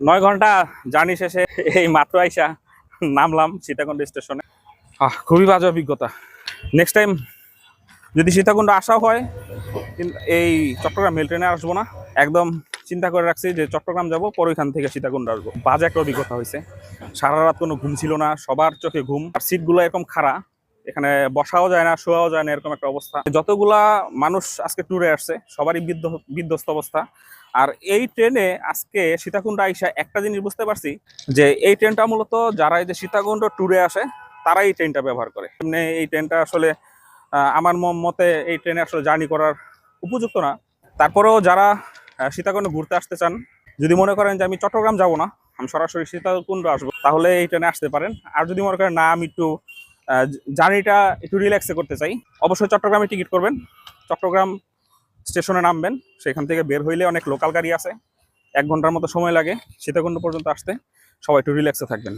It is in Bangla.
নয় ঘণ্টা জার্নি শেষে এই মাত্র আইসা নামলাম সীতাকুণ্ড স্টেশনে। আহ, খুবই বাজে অভিজ্ঞতা। নেক্সট টাইম যদি সীতাকুণ্ড আসা হয় এই চট্টগ্রাম মেল ট্রেনে আসব না। একদম চিন্তা করে রাখছি যে চট্টগ্রাম যাব, পরে ওইখান থেকে সীতাকুণ্ড আসব। বাজে একটা অভিজ্ঞতা হয়েছে। সারা রাত কোনো ঘুম ছিল না, সবার চোখে ঘুম। আর সিটগুলো এরকম খাড়া এখানে বসাও যায় না, শোয়াও যায় না, এরকম একটা অবস্থা। যতগুলা মানুষ আজকে ট্যুরে আসছে, সবারই বিধ্বস্ত অবস্থা। আর এই ট্রেনে আজকে সীতাকুণ্ড আইসা একটা জিনিস বুঝতে পারছি, যে এই ট্রেনটা মূলত যারা এই যে সীতাকুণ্ড ট্যুরে আসে, তারাই এই ট্রেনটা ব্যবহার করে। এমনি এই ট্রেনটা আসলে আমার মতে এই ট্রেনে আসলে জার্নি করার উপযুক্ত না। তারপরেও যারা সীতাকুণ্ড ঘুরতে আসতে চান, যদি মনে করেন যে আমি চট্টগ্রাম যাব না, আমি সরাসরি সীতাকুণ্ড আসব, তাহলে এই ট্রেনে আসতে পারেন। আর যদি মনে করেন না, আমি একটু জার্নিটা একটু রিল্যাক্সে করতে চাই। অবশ্যই চট্টগ্রামে টিকিট করবেন। চট্টগ্রাম স্টেশনে নামবেন। সেখান থেকে বের হইলে অনেক লোকাল গাড়ি আছে। এক ঘণ্টার মতো সময় লাগে। সীতাকুণ্ড পর্যন্ত আসতে। সবাই একটু রিল্যাক্সে থাকবেন।